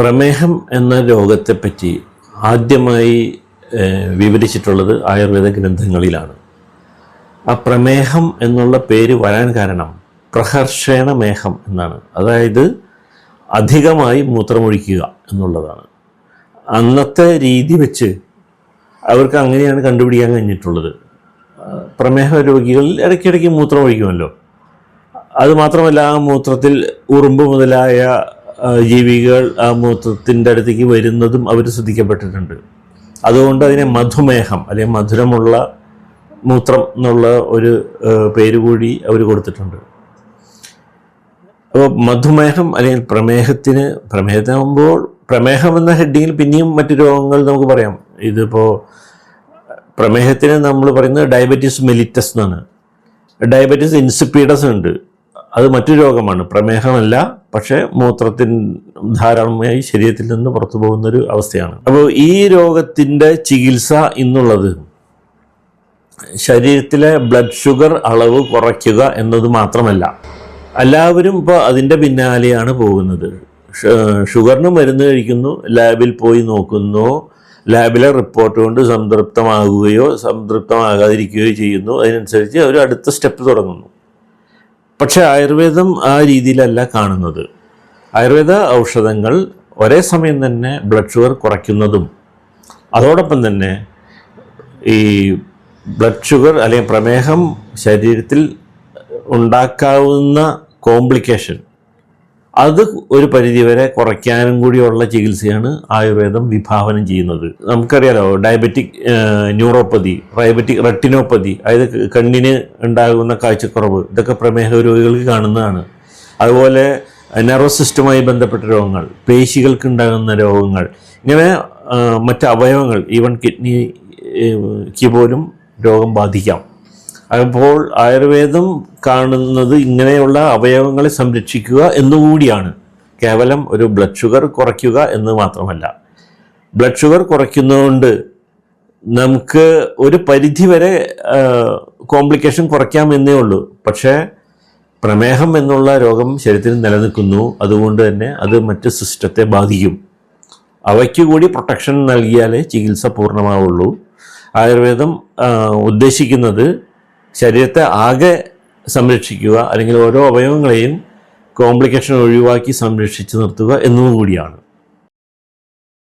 പ്രമേഹം എന്ന രോഗത്തെപ്പറ്റി ആദ്യമായി വിവരിച്ചിട്ടുള്ളത് ആയുർവേദ ഗ്രന്ഥങ്ങളിലാണ്. ആ പ്രമേഹം എന്നുള്ള പേര് വരാൻ കാരണം പ്രഹർഷേണ മേഹം എന്നാണ്. അതായത് അധികമായി മൂത്രമൊഴിക്കുക എന്നുള്ളതാണ്. അന്നത്തെ രീതി വെച്ച് അവർക്ക് അങ്ങനെയാണ് കണ്ടുപിടിക്കാൻ കഴിഞ്ഞിട്ടുള്ളത്. പ്രമേഹ രോഗികൾ ഇടയ്ക്കിടയ്ക്ക് മൂത്രം ഒഴിക്കുമല്ലോ അത് മാത്രമല്ല ആ മൂത്രത്തിൽ ഉറുമ്പ് മുതലായ ജീവികൾ ആ മൂത്രത്തിന്റെ അടുത്തേക്ക് വരുന്നതും അവർ ശ്രദ്ധിക്കപ്പെട്ടിട്ടുണ്ട്. അതുകൊണ്ട് അതിനെ മധുമേഹം അല്ലെങ്കിൽ മധുരമുള്ള മൂത്രം എന്നുള്ള ഒരു പേര് കൂടി അവർ കൊടുത്തിട്ടുണ്ട്. അപ്പോൾ മധുമേഹം അല്ലെങ്കിൽ പ്രമേഹത്തിന് പ്രമേഹത്തിനാകുമ്പോൾ പ്രമേഹം എന്ന ഹെഡിങ്ങിൽ പിന്നെയും മറ്റു രോഗങ്ങൾ നമുക്ക് പറയാം. ഇതിപ്പോൾ പ്രമേഹത്തിന് നമ്മൾ പറയുന്നത് ഡയബറ്റീസ് മെലിറ്റസ് എന്നാണ്. ഡയബറ്റീസ് ഇൻസിപ്പീഡസ് ഉണ്ട്. അത് മറ്റു രോഗമാണ്. പ്രമേഹമല്ല പക്ഷേ മൂത്രത്തിൻ ധാരാളമായി ശരീരത്തിൽ നിന്ന് പുറത്തു പോകുന്നൊരു അവസ്ഥയാണ്. അപ്പോൾ ഈ രോഗത്തിന്റെ ചികിത്സ എന്നുള്ളത് ശരീരത്തിലെ ബ്ലഡ് ഷുഗർ അളവ് കുറയ്ക്കുക എന്നത് മാത്രമല്ല. എല്ലാവരും ഇപ്പോൾ അതിന്റെ പിന്നാലെയാണ് പോകുന്നത്. ഷുഗറിന് മരുന്ന് കഴിക്കുന്നു ലാബിൽ പോയി നോക്കുന്നു ലാബിലെ റിപ്പോർട്ട് കൊണ്ട് സംതൃപ്തമാകുകയോ സംതൃപ്തമാകാതിരിക്കുകയോ ചെയ്യുന്നു. അതിനനുസരിച്ച് അവർ അടുത്ത സ്റ്റെപ്പ് തുടങ്ങുന്നു. പക്ഷേ ആയുർവേദം ആ രീതിയിലല്ല കാണുന്നത്. ആയുർവേദ ഔഷധങ്ങൾ ഒരേ സമയം തന്നെ ബ്ലഡ് ഷുഗർ കുറയ്ക്കുന്നതും അതോടൊപ്പം തന്നെ ഈ ബ്ലഡ് ഷുഗർ അല്ലെങ്കിൽ പ്രമേഹം ശരീരത്തിൽ ഉണ്ടാക്കാവുന്ന കോംപ്ലിക്കേഷൻ അത് ഒരു പരിധിവരെ കുറയ്ക്കാനും കൂടിയുള്ള ചികിത്സയാണ് ആയുർവേദം വിഭാവനം ചെയ്യുന്നത്. നമുക്കറിയാലോ ഡയബറ്റിക് ന്യൂറോപ്പതി ഡയബറ്റിക് റെട്ടിനോപ്പതി അതായത് കണ്ണിന് ഉണ്ടാകുന്ന കാഴ്ചക്കുറവ് ഇതൊക്കെ പ്രമേഹ രോഗികൾക്ക് കാണുന്നതാണ്. അതുപോലെ നെർവസ് സിസ്റ്റമായി ബന്ധപ്പെട്ട രോഗങ്ങൾ പേശികൾക്ക് ഉണ്ടാകുന്ന രോഗങ്ങൾ ഇങ്ങനെ മറ്റ് അവയവങ്ങൾ ഈവൻ കിഡ്നിക്ക് പോലും രോഗം ബാധിക്കാം. അപ്പോൾ ആയുർവേദം കാണുന്നത് ഇങ്ങനെയുള്ള അവയവങ്ങളെ സംരക്ഷിക്കുക എന്നുകൂടിയാണ്. കേവലം ഒരു ബ്ലഡ് ഷുഗർ കുറയ്ക്കുക എന്ന് മാത്രമല്ല. ബ്ലഡ് ഷുഗർ കുറയ്ക്കുന്നതുകൊണ്ട് നമുക്ക് ഒരു പരിധി വരെ കോംപ്ലിക്കേഷൻ കുറയ്ക്കാം എന്നേ ഉള്ളൂ. പക്ഷേ പ്രമേഹം എന്നുള്ള രോഗം ശരീരത്തിൽ നിലനിൽക്കുന്നു. അതുകൊണ്ട് തന്നെ അത് മറ്റ് സിസ്റ്റത്തെ ബാധിക്കും. അവയ്ക്ക് കൂടി പ്രൊട്ടക്ഷൻ നൽകിയാലേ ചികിത്സ പൂർണമാവുള്ളൂ. ആയുർവേദം ഉദ്ദേശിക്കുന്നത് ശരീരത്തെ ആകെ സംരക്ഷിക്കുക അല്ലെങ്കിൽ ഓരോ അവയവങ്ങളെയും കോംപ്ലിക്കേഷൻ ഒഴിവാക്കി സംരക്ഷിച്ചു നിർത്തുക എന്നതും കൂടിയാണ്